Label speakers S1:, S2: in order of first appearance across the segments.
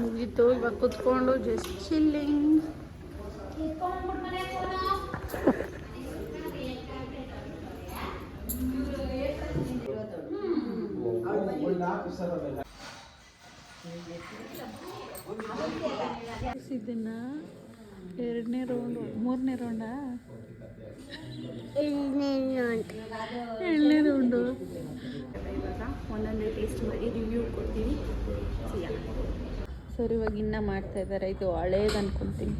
S1: ಮುಗೀತು. ಇವಾಗ ಕುತ್ಕೊಂಡು ಜಸ್ಟ್ ಚಿಲ್ಲಿಂಗ್ ಇದನ್ನ ಎರಡನೇ ರೌಂಡ್ ಮೂರನೇ ರೌಂಡಾ ಎರಡನೇ ರೌಂಡು ಒಂದೊಂದೇ ಟೇಸ್ಟ್ ಮಾಡಿ ರಿವ್ಯೂ ಕೊಡ್ತೀನಿ. ಸರ್ ಇವಾಗ ಇನ್ನೂ ಮಾಡ್ತಾ ಇದ್ದಾರೆ. ಇದು ಹಳೇದು ಅನ್ಕೊತೀನಿ.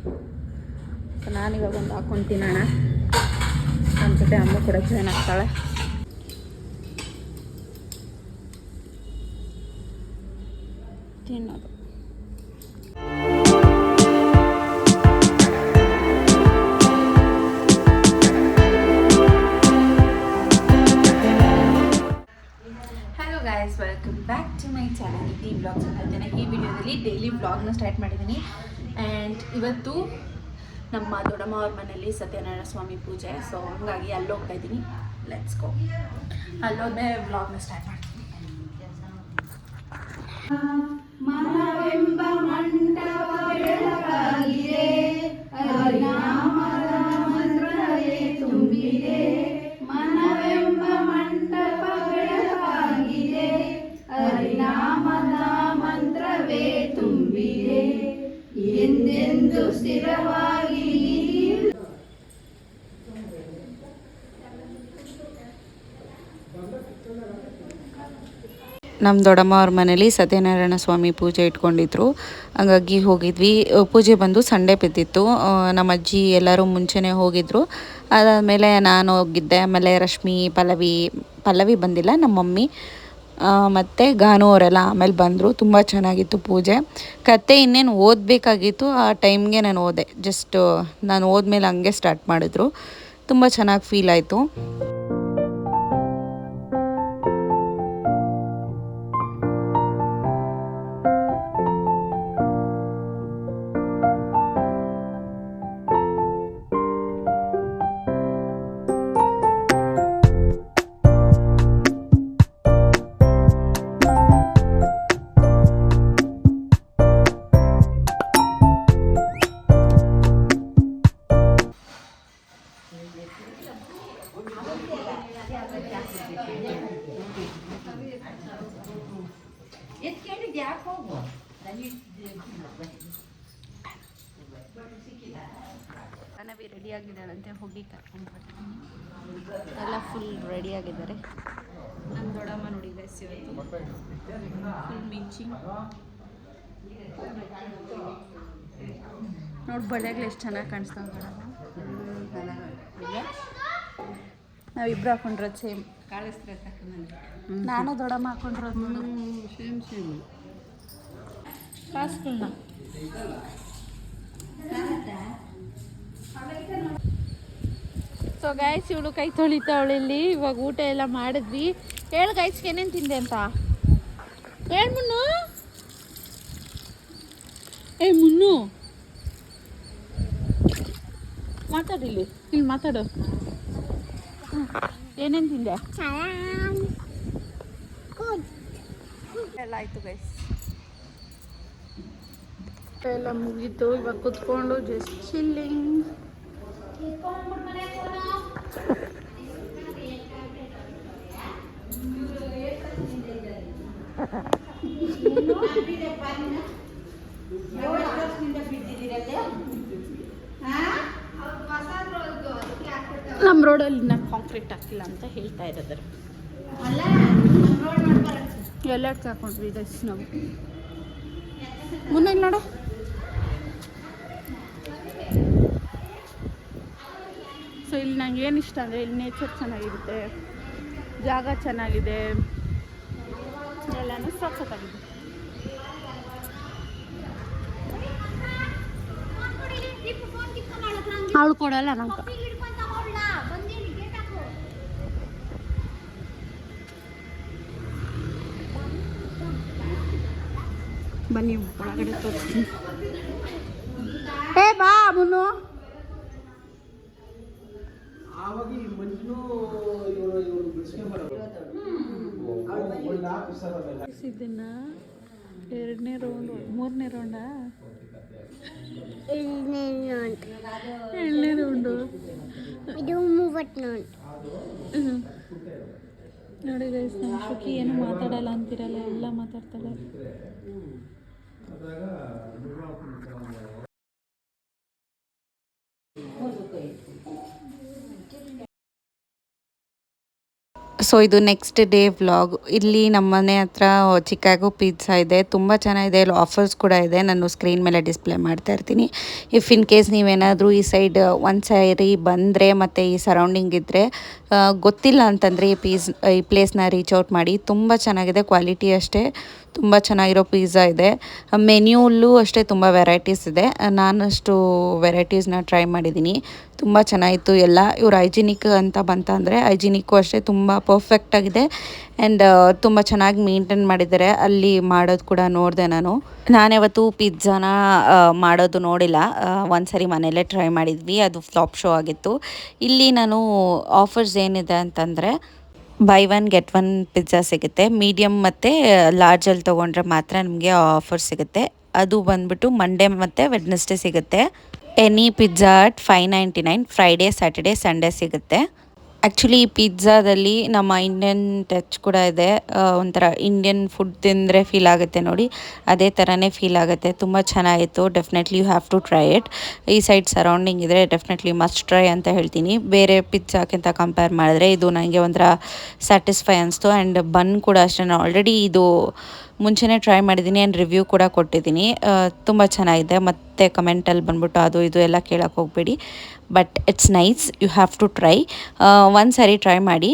S1: ಸೊ ನಾನಿವಾಗ ಒಂದು ಹಾಕ್ಕೊಂತೀನಿ ಅಣ್ಣ. ನನ್ನ ಜೊತೆ ಅಮ್ಮ ಕೂಡ ಜಾಯ್ನ್ ಆಗ್ತಾಳೆ. ತಿನ್ನೋದು. ಬ್ಲಾಗ್ಸ್ ಅಂತ ಈ ವಿಡಿಯೋದಲ್ಲಿ ಡೈಲಿ ವ್ಲಾಗ್ನ ಸ್ಟಾರ್ಟ್ ಮಾಡಿದ್ದೀನಿ. ಆ್ಯಂಡ್ ಇವತ್ತು ನಮ್ಮ ದೊಡ್ಡಮ್ಮ ಅವ್ರ ಮನೆಯಲ್ಲಿ ಸತ್ಯನಾರಾಯಣ ಸ್ವಾಮಿ ಪೂಜೆ. ಸೊ ಹಂಗಾಗಿ ಅಲ್ಲಿ ಹೋಗ್ತಾ ಇದ್ದೀನಿ. ಲೆಟ್ಸ್ ಗೋ ಅಲ್ಲೋದೇ ವ್ಲಾಗ್ನ ಸ್ಟಾರ್ಟ್ ಮಾಡ್ತೀನಿ.
S2: ನಮ್ಮ ದೊಡ್ಡಮ್ಮ ಅವ್ರ ಮನೇಲಿ ಸತ್ಯನಾರಾಯಣ ಸ್ವಾಮಿ ಪೂಜೆ ಇಟ್ಕೊಂಡಿದ್ರು. ಹಂಗಾಗಿ ಹೋಗಿದ್ವಿ. ಪೂಜೆ ಬಂದು ಸಂಡೇ ಬಿದ್ದಿತ್ತು. ನಮ್ಮ ಅಜ್ಜಿ ಎಲ್ಲರೂ ಮುಂಚೆನೇ ಹೋಗಿದ್ರು. ಅದಾದಮೇಲೆ ನಾನು ಹೋಗಿದ್ದೆ. ಆಮೇಲೆ ರಶ್ಮಿ, ಪಲ್ಲವಿ ಪಲ್ಲವಿ ಬಂದಿಲ್ಲ ನಮ್ಮ ಮಮ್ಮಿ ಮತ್ತು ಗಾನು ಅವರೆಲ್ಲ ಆಮೇಲೆ ಬಂದರು. ತುಂಬ ಚೆನ್ನಾಗಿತ್ತು ಪೂಜೆ. ಕತೆ ಇನ್ನೇನು ಓದಬೇಕಾಗಿತ್ತು, ಆ ಟೈಮ್ಗೆ ನಾನು ಓದೆ. ಜಸ್ಟ್ ನಾನು ಓದ್ಮೇಲೆ ಹಂಗೆ ಸ್ಟಾರ್ಟ್ ಮಾಡಿದ್ರು. ತುಂಬ ಚೆನ್ನಾಗಿ ಫೀಲ್ ಆಯಿತು.
S1: ಇವತ್ತು ಫುಲ್ ಮಿಂಚಿಂಗ್ ನೋಡಿ ಬಳೆಗಳು ಎಷ್ಟು ಚೆನ್ನಾಗಿ ಕಾಣಿಸ್ತಾವ ನಾವು ನಾವಿಬ್ರು ಹಾಕೊಂಡ್ರದ್ದು ಸೇಮ್ ನಾನು ದೊಡ್ಡಮ್ಮ ಹಾಕೊಂಡ್ರದ್ದು ನೋಡು
S3: ಸೇಮ್ ಸೇಮ್
S1: ಕಾಸುಗಳನ್ನ ಸೊ ಗಾಯಿಸಿ ಇವಳು ಕೈ ತೊಳಿತಾವಳಿಲ್ಲಿ ಇವಾಗ ಊಟ ಎಲ್ಲ ಮಾಡಿದ್ವಿ. ಹೇಳು ಗೈಸ್ಗೆ ಏನೇನು ತಿಂದೆ ಅಂತ? ಹೇಳು ಮುನ್ನು. ಏ ಮುನ್ನು. ಮಾತಾಡಿಲ್ಲಿ ಇಲ್ಲಿ. ಮಾತಾಡು. ಏನೇನು ತಿಂದೆ? ಎಲ್ಲ ಆಯ್ತು ಗೈಸ್ ಎಲ್ಲ ಮುಗೀತು. ಇವಾಗ ಕುತ್ಕೊಂಡು ಜಸ್ಟ್ ಚಿಲ್ಲಿಂಗ್ ನಮ್ಮ ರೋಡಲ್ಲಿ ನಾನು ಕಾಂಕ್ರೀಟ್ ಹಾಕಿಲ್ಲ ಅಂತ ಹೇಳ್ತಾ ಇರೋದ್ರು. ಎಲ್ಲಕ್ಕೆ ಹಾಕೊಂಡ್ವಿ ಗೈಸ್ ನಾವು. ಮುಂದೆ ನೋಡು. ಸೊ ಇಲ್ಲಿ ನಂಗೆ ಏನು ಇಷ್ಟ ಅಂದರೆ ಇಲ್ಲಿ ನೇಚರ್ ಚೆನ್ನಾಗಿರುತ್ತೆ, ಜಾಗ ಚೆನ್ನಾಗಿದೆ. ಎಲ್ಲನೂ ಸ್ವಚ್ಛತಾಗಿದೆ ಅವಳು ಕೊಡಲ್ಲ ನಂಗೆ ಬನ್ನಿ ಒಳಗಡೆ ತೋರಿಸ್ತೀನಿ. ಏ ಬಾ ಮುನ್ನು.
S3: ಆವಾಗ ಈ ಮಂಜು ಇವರು ಇವರು ಬಿಡಿಸ್ಕೊಂಬರೋದು
S1: ಇದನ್ನ ಎರಡನೇ ರೌಂಡು ಮೂರನೇ ರೌಂಡಾ
S4: ಎರಡನೇ
S1: ರೌಂಡು
S4: ಇದು ಮೂವತ್ತು ನೋಟ್
S1: ನೋಡಿ ಗೈಸ್ ನಮ್ಮ ಶುಕಿ ಏನು ಮಾತಾಡಲ್ಲ ಅಂತಿರಲ್ಲ ಎಲ್ಲ ಮಾತಾಡ್ತಾಳೆ.
S2: ಸೊ ಇದು ನೆಕ್ಸ್ಟ್ ಡೇ ವ್ಲಾಗ್ ಇಲ್ಲಿ ನಮ್ಮ ಮನೆ ಹತ್ರ ಚಿಕಾಗೋ ಪಿಜ್ಜಾ ಇದೆ. ತುಂಬ ಚೆನ್ನಾಗಿದೆ. ಇಲ್ಲಿ ಆಫರ್ಸ್ ಕೂಡ ಇದೆ. ನಾನು ಸ್ಕ್ರೀನ್ ಮೇಲೆ ಡಿಸ್ಪ್ಲೇ ಮಾಡ್ತಾ ಇರ್ತೀನಿ. ಇಫ್ ಇನ್ ಕೇಸ್ ನೀವೇನಾದರೂ ಈ ಸೈಡ್ ಒಂದು ಸಾರಿ ಬಂದರೆ ಮತ್ತು ಈ ಸರೌಂಡಿಂಗ್ ಇದ್ದರೆ ಗೊತ್ತಿಲ್ಲ ಅಂತಂದರೆ ಈ ಪೀಸ್ ಈ ಪ್ಲೇಸ್ನ ರೀಚ್ ಔಟ್ ಮಾಡಿ. ತುಂಬ ಚೆನ್ನಾಗಿದೆ. ಕ್ವಾಲಿಟಿ ಅಷ್ಟೇ. ತುಂಬ ಚೆನ್ನಾಗಿರೋ ಪಿಜ್ಜಾ ಇದೆ. ಮೆನ್ಯೂಲ್ಲೂ ಅಷ್ಟೇ ತುಂಬ ವೆರೈಟೀಸ್ ಇದೆ. ನಾನಷ್ಟು ವೆರೈಟೀಸ್ನ ಟ್ರೈ ಮಾಡಿದ್ದೀನಿ. ತುಂಬ ಚೆನ್ನಾಗಿತ್ತು. ಎಲ್ಲ ಇವ್ರು ಹೈಜಿನಿಕ್ ಅಂತ ಬಂತಂದರೆ ಹೈಜಿನಿಕ್ಕು ಅಷ್ಟೇ ತುಂಬ ಪರ್ಫೆಕ್ಟಾಗಿದೆ ಆ್ಯಂಡ್ ತುಂಬ ಚೆನ್ನಾಗಿ ಮೇಂಟೈನ್ ಮಾಡಿದ್ದಾರೆ. ಅಲ್ಲಿ ಮಾಡೋದು ಕೂಡ ನೋಡಿದೆ ನಾನು. ನಾನ್ಯಾವತ್ತೂ ಪಿಜ್ಜಾನ ಆ, ಮಾಡೋದು ನೋಡಿಲ್ಲ. ಒಂದು ಸರಿ ಮನೆಯಲ್ಲೇ ಟ್ರೈ ಮಾಡಿದ್ವಿ. ಅದು ಫ್ಲಾಪ್ ಶೋ ಆಗಿತ್ತು. ಇಲ್ಲಿ ನಾನು ಆಫರ್ಸ್ ಏನಿದೆ ಅಂತಂದರೆ buy one get one pizza ಸಿಗುತ್ತೆ. ಮೀಡಿಯಮ್ ಮತ್ತು ಲಾರ್ಜಲ್ಲಿ ತೊಗೊಂಡ್ರೆ ಮಾತ್ರ ನಿಮಗೆ ಆಫರ್ ಸಿಗುತ್ತೆ. ಅದು ಬಂದ್ಬಿಟ್ಟು ಮಂಡೇ ಮತ್ತು ವೆಡ್ನೆಸ್ಡೇ ಸಿಗುತ್ತೆ. Any pizza at five ninety nine Friday Saturday Sunday ಸಿಗುತ್ತೆ. ಆ್ಯಕ್ಚುಲಿ ಪಿಜ್ಜಾದಲ್ಲಿ ನಮ್ಮ ಇಂಡಿಯನ್ ಟಚ್ ಕೂಡ ಇದೆ. ಒಂಥರ ಇಂಡಿಯನ್ ಫುಡ್ ತಿಂದರೆ ಫೀಲ್ ಆಗುತ್ತೆ ನೋಡಿ. ಅದೇ ಥರನೇ ಫೀಲ್ ಆಗುತ್ತೆ. ತುಂಬ ಚೆನ್ನಾಗಿತ್ತು. Definitely you have to try it ಈ ಸೈಡ್ ಸರೌಂಡಿಂಗ್ ಇದ್ದರೆ ಡೆಫಿನೆಟ್ಲಿ ಮಸ್ಟ್ ಟ್ರೈ ಅಂತ ಹೇಳ್ತೀನಿ. ಬೇರೆ ಪಿಜ್ಜಾಕ್ಕಿಂತ ಕಂಪೇರ್ ಮಾಡಿದ್ರೆ ಇದು ನನಗೆ ಒಂಥರ ಸ್ಯಾಟಿಸ್ಫೈ ಅನಿಸ್ತು. ಆ್ಯಂಡ್ ಬನ್ ಕೂಡ ಅಷ್ಟೇ. ಆಲ್ರೆಡಿ ಇದು ಮುಂಚೆನೇ ಟ್ರೈ ಮಾಡಿದ್ದೀನಿ ಆ್ಯಂಡ್ ರಿವ್ಯೂ ಕೂಡ ಕೊಟ್ಟಿದ್ದೀನಿ ತುಂಬ ಚೆನ್ನಾಗಿದೆ. ಮತ್ತು ಕಮೆಂಟಲ್ಲಿ ಬಂದ್ಬಿಟ್ಟು ಅದು ಇದು ಎಲ್ಲ ಕೇಳೋಕ್ಕೆ ಹೋಗಬೇಡಿ. But it's nice you have to try ಒಂದು ಸಾರಿ ಟ್ರೈ ಮಾಡಿ.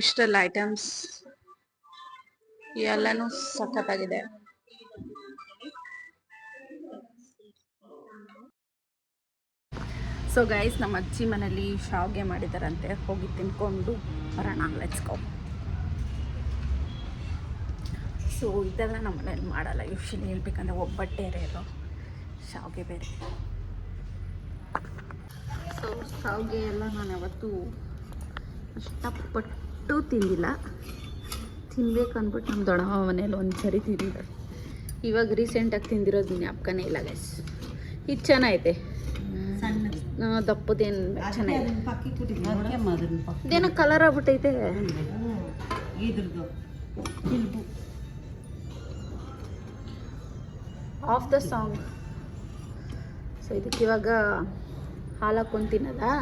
S1: ಇಷ್ಟೆಲ್ಲ ಐಟಮ್ಸ್ ಎಲ್ಲಾನು ಸಖತ್ತಾಗಿದೆ. ಸೊ ಗೈಸ್ ನಮ್ಮ ಅಜ್ಜಿ ಮನೇಲಿ ಶಾವ್ಗೆ ಮಾಡಿದಾರಂತೆ. ಹೋಗಿ ತಿನ್ಕೊಂಡು ಬರೋಣ. ಗೋ ಸೊ ಇದೆಲ್ಲ ನಮ್ಮ ಮನೇಲಿ ಮಾಡಲ್ಲ. ಯೂಶಲಿ ಹೇಳ್ಬೇಕಂದ್ರೆ ಒಬ್ಬಟ್ಟೆ ಇರೋ ಶಾವ್ಗೆ ಬೇರೆ. ಸೊ ಶಾವ್ಗೆ ಎಲ್ಲ ನಾನು ಯಾವತ್ತೂ ಇಷ್ಟಪಟ್ಟು ತಿಂದಿಲ್ಲ. ತಿನ್ಬೇಕು ಅಂದ್ಬಿಟ್ಟು ನಮ್ಮ ದೊಡ್ಡಮ್ಮ ಮನೇಲಿ ಒಂದು ಸರಿ ತಿಂದಿದ್ದಾರೆ. ಇವಾಗ ರೀಸೆಂಟಾಗಿ ತಿಂದಿರೋದು ಜ್ಞಾಪಕನೇ ಇಲ್ಲ ಗೈಸ್ ಇದು ಚೆನ್ನಾಗೈತೆ. ದಪ್ಪದೇನು ಚೆನ್ನಾಗಿದೆ ಇದೇನೋ ಕಲರ್ ಆಗ್ಬಿಟ್ಟೈತೆ. ಆಫ್ ದ ಸಾಂಗ್ ಸೊ ಇದಕ್ಕೆ ಇವಾಗ ಹಾಲು ಹಾಕೊಂಡು ತಿನ್ನೋದಾ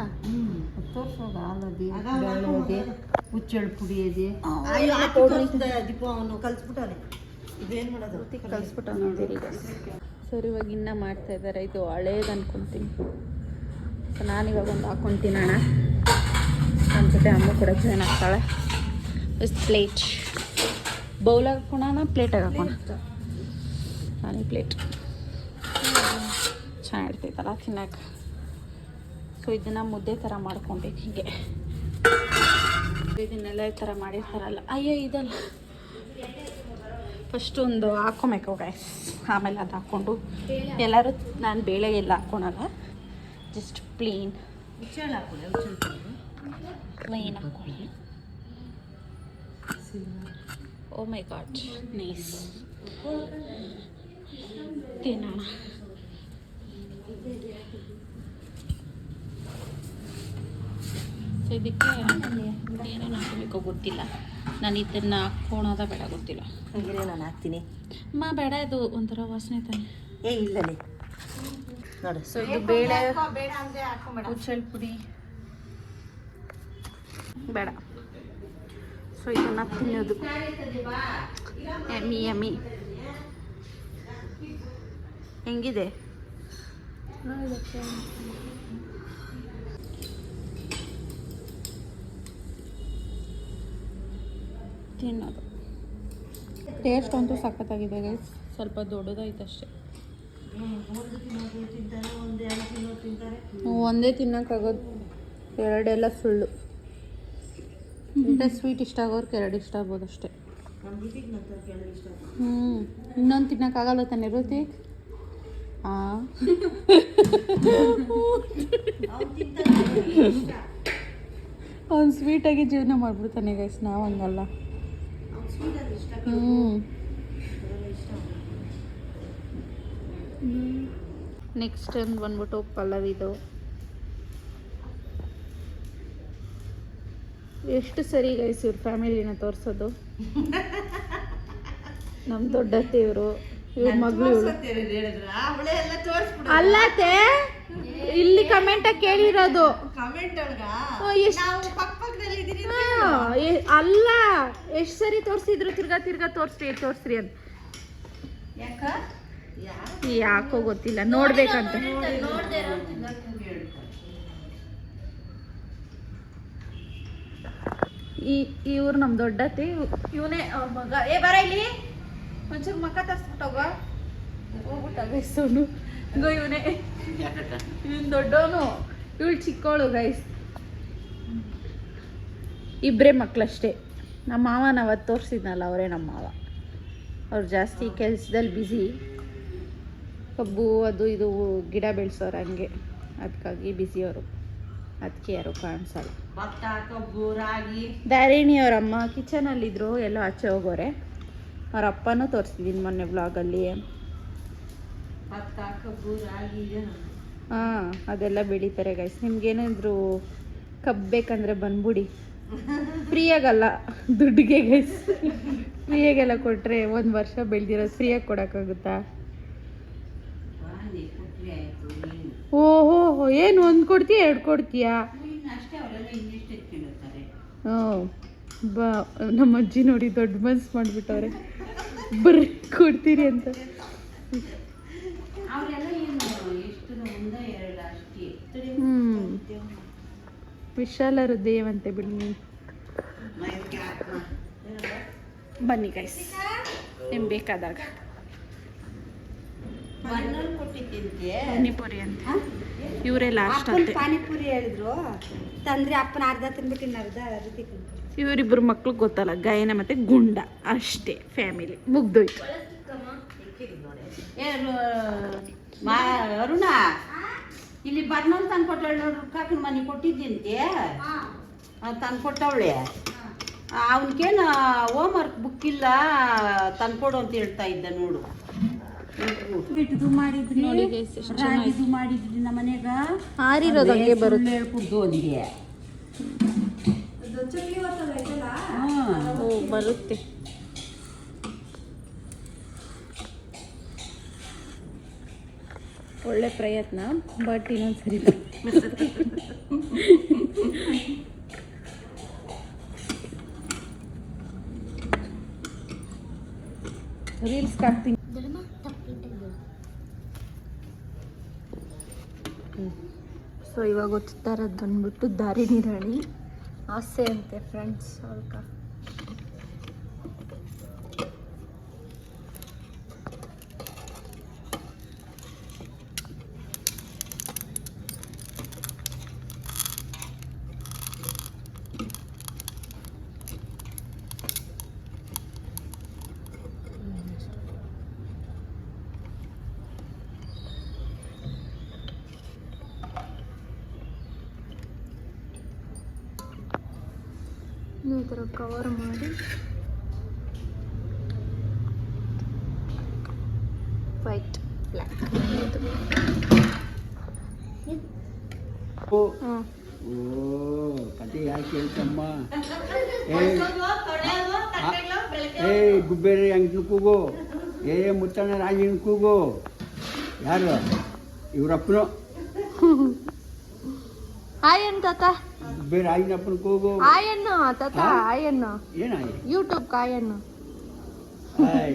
S5: ಹುಚ್ಚಳು ಪುಡಿ ಇದೆ.
S1: ಕಲಿಸ್ಬಿಟ್ಟು ನೋಡಿರಿ ಸರ್ ಇವಾಗ ಇನ್ನೂ ಮಾಡ್ತಾ ಇದ್ದಾರೆ ಇದು ಹಳೇದು ಅನ್ಕೊಂತೀನಿ. ಸೊ ನಾನಿವಾಗ ಒಂದು ಹಾಕೊಂಡು ಅಣ್ಣ. ನನ್ನ ಜೊತೆ ಅಮ್ಮ ಕೂಡ ಜಾಯ್ನ್ ಆಗ್ತಾಳೆ. ಇಸ್ ಪ್ಲೇಟ್ ಬೌಲ್ ಹಾಕೋಣ ಪ್ಲೇಟಾಗಿ ಹಾಕೋಣ? ನಾನು ಪ್ಲೇಟ್ ಚೆನ್ನಾಗಿರ್ತೈತಲ್ಲ ತಿನ್ನಕ್ಕೆ. ಸೊ ಇದನ್ನು ಮುದ್ದೆ ಥರ ಮಾಡ್ಕೊಬೇಕು ಹೀಗೆ. ಇದನ್ನೆಲ್ಲ ಈ ಥರ ಮಾಡಿರ್ತಾರಲ್ಲ ಅಯ್ಯೋ ಇದಲ್ಲ. ಫಸ್ಟ್ ಒಂದು ಹಾಕೊಬೇಕು ಗೈಸ್ ಆಮೇಲೆ ಅದು ಹಾಕ್ಕೊಂಡು. ಎಲ್ಲರೂ ನಾನು ಬೇಳೆ ಎಲ್ಲ ಹಾಕ್ಕೊಳಲ್ಲ ಜಸ್ಟ್ ಪ್ಲೇನ್
S5: ಹಾಕ್ಕೊಳ್ಳಿ
S1: ಪ್ಲೇನ್ ಹಾಕೊಳ್ಳಿ. ಓ ಮೈ ಗಾಡ್ ನೈಸ್ ತಿನ್ನೋಣ. ಸೊ ಇದಕ್ಕೆ ಏನೇನು ಹಾಕಬೇಕೋ ಗೊತ್ತಿಲ್ಲ. ನಾನು ಇದನ್ನು ಹಾಕ್ಕೊಳೋದ ಬೇಡ ಗೊತ್ತಿಲ್ಲ.
S5: ಹಂಗಿರೇ ನಾನು ಹಾಕ್ತೀನಿ.
S1: ಅಮ್ಮ ಬೇಡ ಇದು ಒಂಥರ ವಾಸನೆ ತಾನೆ.
S5: ಏ ಇಲ್ಲಲೇ ನೋಡಿ.
S1: ಸೊ ಇದು ಬೇಳೆ ಹುಚ್ಚಲ್ ಪುಡಿ. ಬೇಡ. ಸೊ ಇದನ್ನ ತಿನ್ನೋದು. ಎಮ್ಮಿ ಎಮ್ಮಿ ಹೆಂಗಿದೆ? ತಿನ್ನೋದು. ಟೇಸ್ಟ್ ಅಂತೂ ಸಖತ್ತಾಗಿದೆ ಗೈಸ್ ಸ್ವಲ್ಪ ದೊಡ್ಡದಾಯ್ತು ಅಷ್ಟೇ. ಒಂದೇ ತಿನ್ನೋಕ್ಕಾಗೋದು ಎರಡೆಲ್ಲ ಸುಳ್ಳು. ಇಂಥ ಸ್ವೀಟ್ ಇಷ್ಟ ಆಗೋರ್ಗೆ ಎರಡು ಇಷ್ಟ ಆಗ್ಬೋದು ಅಷ್ಟೇ. ಹ್ಞೂ ಇನ್ನೊಂದು ತಿನ್ನೋಕ್ಕಾಗಲ್ಲ ತಾನೆ ರುತಿ ಹಾಂ ಅವ್ನು ಸ್ವೀಟಾಗಿ ಜೀವನ ಮಾಡ್ಬಿಡ್ತಾನೆ ಗೈಸ್ ನಾವು ಹಂಗಲ್ಲ. ನೆಕ್ಸ್ಟ್ ಒಂದು ಬಂದ್ಬಿಟ್ಟು ಪಲ್ಲವ್ ಇದು ಎಷ್ಟು ಸರಿ ಗೈಸ್ ಇವ್ರ ಫ್ಯಾಮಿಲಿನ ತೋರಿಸೋದು? ನಮ್ಮ ದೊಡ್ಡತ್ತೆ ಇವರು ಇವ್ರ ಮಗಳು ಅಲ್ಲತ್ತೆ ಇಲ್ಲಿ ಕಮೆಂಟ್ ಕೇಳಿರೋದು. ಎಷ್ಟ್- ಅಲ್ಲ ಎಷ್ಟು ಸರಿ ತೋರಿಸಿದ್ರು ತಿರ್ಗಾ ತಿರ್ಗಾ ತೋರಿಸ್ರಿ ತೋರಿಸ್ರಿ ಅಂತ.
S5: ಯಾಕ?
S1: ಯಾಕೋ ಗೊತ್ತಿಲ್ಲ ನೋಡ್ಬೇಕಂತ. ಈ ಇವ್ರು ನಮ್ ದೊಡ್ಡತಿ ಇವನೇ ಮಗ. ಏ ಬರ ಇಲ್ಲಿ. ಒಂಚೂರು ಮಕ್ಕ ತರ್ಸ್ಬಿಟ್ಟೋಗ ಹೋಗ್ಬಿಟ್ಟ ಗೈಸವನು ಗೋ ಇವನೇ. ಇವನ್ ದೊಡ್ಡವನು ಇವಳು ಚಿಕ್ಕವಳು ಗೈಸ್ ಇಬ್ಬರೇ ಮಕ್ಕಳಷ್ಟೇ ನಮ್ಮ ಮಾವನ ಅವತ್ತು ತೋರಿಸಿದ್ನಲ್ಲ ಅವರೇ ನಮ್ಮ ಮಾವ. ಅವ್ರು ಜಾಸ್ತಿ ಕೆಲಸದಲ್ಲಿ ಬ್ಯುಸಿ ಕಬ್ಬು ಅದು ಇದು ಗಿಡ ಬೆಳೆಸೋರು ಹಂಗೆ. ಅದಕ್ಕಾಗಿ ಬ್ಯುಸಿ ಅವರು. ಅದಕ್ಕೆ ಯಾರು ಕಾಣಿಸಲ್ಲ.
S5: ಕಬ್ಬು ರಾಗಿ.
S1: ದಾರಿಣಿ ಅವ್ರ ಅಮ್ಮ ಕಿಚನಲ್ಲಿದ್ದರು ಎಲ್ಲ ಆಚೆ ಹೋಗೋರೆ. ಅವ್ರ ಅಪ್ಪನೂ ತೋರಿಸಿದ್ದೀನಿ ಮೊನ್ನೆ ಬ್ಲಾಗಲ್ಲಿ
S5: ಭತ್ತ ಕಬ್ಬು ರಾಗಿ
S1: ಹಾಂ ಅದೆಲ್ಲ ಬೆಳೀತಾರೆ ಗೈಸ್ ನಿಮ್ಗೇನಾದರೂ ಕಬ್ಬು ಬೇಕಂದ್ರೆ ಬಂದ್ಬಿಡಿ. ಫ್ರೀಯಾಗಲ್ಲ ದುಡ್ಡಿಗೆ ಗೈಸ್ ಫ್ರೀಯಾಗೆಲ್ಲ ಕೊಟ್ಟರೆ ಒಂದು ವರ್ಷ ಬೆಳೆದಿರೋದು ಫ್ರೀಯಾಗಿ ಕೊಡೋಕ್ಕಾಗುತ್ತಾ? ಓಹೋ ಏನು ಒಂದು ಕೊಡ್ತೀಯ ಎರಡು ಕೊಡ್ತೀಯಾ? ಹ್ಞೂ ಬಾ ನಮ್ಮ ಅಜ್ಜಿ ನೋಡಿ ದೊಡ್ಡ ಮನ್ಸು ಮಾಡಿಬಿಟ್ಟವ್ರೆ. ಬರ್ರಿ ಕೊಡ್ತೀರಿ ಅಂತ
S5: ಅವರೆಲ್ಲ ಏನು ಎಷ್ಟು ಒಂದ ಎರಡು ಅಷ್ಟೇ ತಡಿ.
S1: ಹ್ಞೂ ವಿಶಾಲ ಹೃದಯವಂತೆ ಬಿಡಿ ನೀವು. ಬನ್ನಿ ಗೈಸ್ ನಿಮ್ಗೆ ಬೇಕಾದಾಗ. ಪಾನಿಪುರಿ ಅಂತ. ಇವರೇ ಲಾಸ್ಟ್ ಅಂತ.
S6: ಪಾನಿಪುರಿ ಹೇಳಿದ್ರು. ತಂದ್ರೆ ಅಪ್ಪನ ಅರ್ಧ ತಿನ್ಬಿಟ್ಟಿನ ಅರ್ಧ ರೀತಿ
S1: ಇವರಿಬ್ಬರು ಮಕ್ಳು ಗೊತ್ತಲ್ಲ ಗಾಯನ ಮತ್ತೆ ಗುಂಡ ಅಷ್ಟೇ ಫ್ಯಾಮಿಲಿ ಮುಗ್ದೋಯ್ತು.
S5: ಅರುಣ. ಇಲ್ಲಿ ಬರ್ನಲ್ ತಂದು ಕೊಟ್ಟವಳೆ ನೋಡ್ರಿ ಕಾಕನ ಮನೆ ಕೊಟ್ಟಿದ್ದಂತೆ. ತಂದು ಕೊಟ್ಟವಳೆ ಅವನಿಗೇನು ಹೋಮ್ ವರ್ಕ್ ಬುಕ್ ಇಲ್ಲ ತಂದ್ಕೊಡು ಅಂತ ಹೇಳ್ತಾ ಇದ್ದ ನೋಡು.
S6: ಬಿಟ್ಟು ಮಾಡಿದ್ರಿ ರಾಗಿದು ಮಾಡಿದ್ರಿ ನಮ್ಮ ಮನೆಗ.
S1: ಆರಿರೋದು ಹಂಗೆ ಬರುತ್ತೆ.
S5: ಹೇಳ್ಕೊಡ್ದು ಅವನಿಗೆ.
S1: ಬರುತ್ತೆ. ಒಳ್ಳೆ ಪ್ರಯತ್ನ ಬಟ್ ಇನ್ನೊಂದು ಸರಿ. ರೀಲ್ಸ್ ಸೊ ಇವಾಗ ಗೊತ್ತಿರೋದು ಬಂದ್ಬಿಟ್ಟು ದಾರಿ ರಾಣಿ. ಆಸೆ ಅಂತೆ ಫ್ರೆಂಡ್ಸ್ ಅವ್ರ ಈ ಥರ ಕವರ್ ಮಾಡಿ ವೈಟ್ ಬ್ಲ್ಯಾಕ್
S3: ಕತೆ ಯಾಕೆ ಹೇಳ್ತಮ್ಮ? ಏ ಗುಬ್ಬೇರಿ ಅಂಗಿನ ಕೂಗು. ಏ ಮುತ್ತಣ್ಣ ರಾಜಿನ ಕೂಗು. ಯಾರು? ಇವರಪ್ಪನು?
S1: ಆಯನ್ ತಾತ
S3: ಗುಬ್ಬೇರಿ ಅಪ್ಪನ ಕೂಗು
S1: ಆಯನ್ನು ತಾತ? ಆಯನ್ನು
S3: ಏನಾಯಿ
S1: ಯೂಟ್ಯೂಬ್ ಕಾಯನ್ನು
S3: ಆಯ್.